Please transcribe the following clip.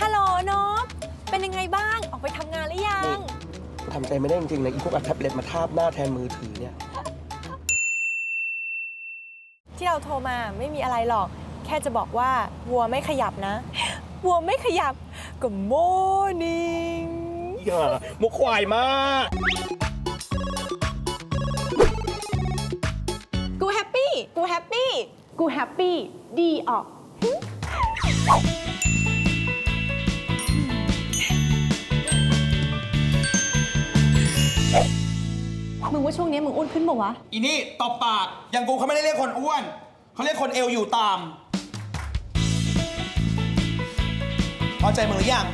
ฮัลโหลนบเป็นยังไงบ้าง ออกไปทำงานหรือยัง ทำใจไม่ได้จริงๆเลยอีพวกเอาแท็บเล็ตมาทาบหน้าแทนมือถือเนี่ย ที่เราโทรมาไม่มีอะไรหรอก แค่จะบอกว่าวัวไม่ขยับนะ วัวไม่ขยับก็โมนิ่งอย่ามุกควายมากกู กูแฮปปี้ดีออก มึงว่าช่วงนี้มึงอ้วนขึ้นปะวะ อีนี่ตบปาก อย่างกูเขาไม่ได้เรียกคนอ้วน เขาเรียกคนเอวอยู่ตามพอใจมึงหรือยัง